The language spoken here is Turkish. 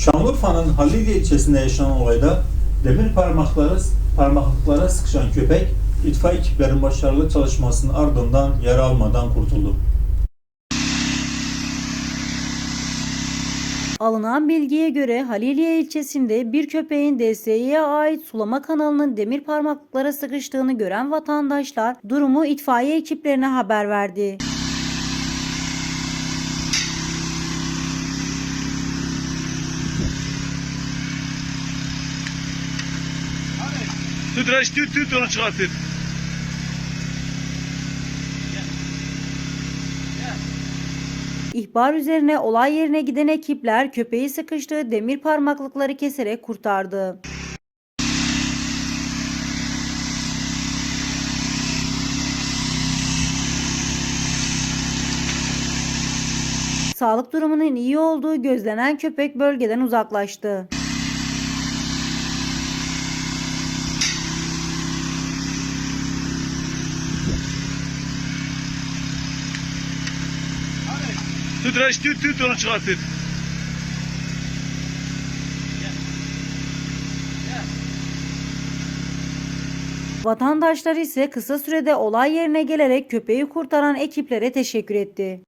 Şanlıurfa'nın Halilye ilçesinde yaşanan olayda demir parmakları, parmaklıklara sıkışan köpek itfaiye ekiplerin başarılı çalışmasının ardından yara almadan kurtuldu. Alınan bilgiye göre Haliliye ilçesinde bir köpeğin DSİ'ye ait sulama kanalının demir parmaklıklara sıkıştığını gören vatandaşlar durumu itfaiye ekiplerine haber verdi. Tut tut tut onu çıkartır. İhbar üzerine olay yerine giden ekipler köpeği sıkıştığı demir parmaklıkları keserek kurtardı. Sağlık durumunun iyi olduğu gözlenen köpek bölgeden uzaklaştı. Tut tut tut onu çıkartır. Vatandaşlar ise kısa sürede olay yerine gelerek köpeği kurtaran ekiplere teşekkür etti.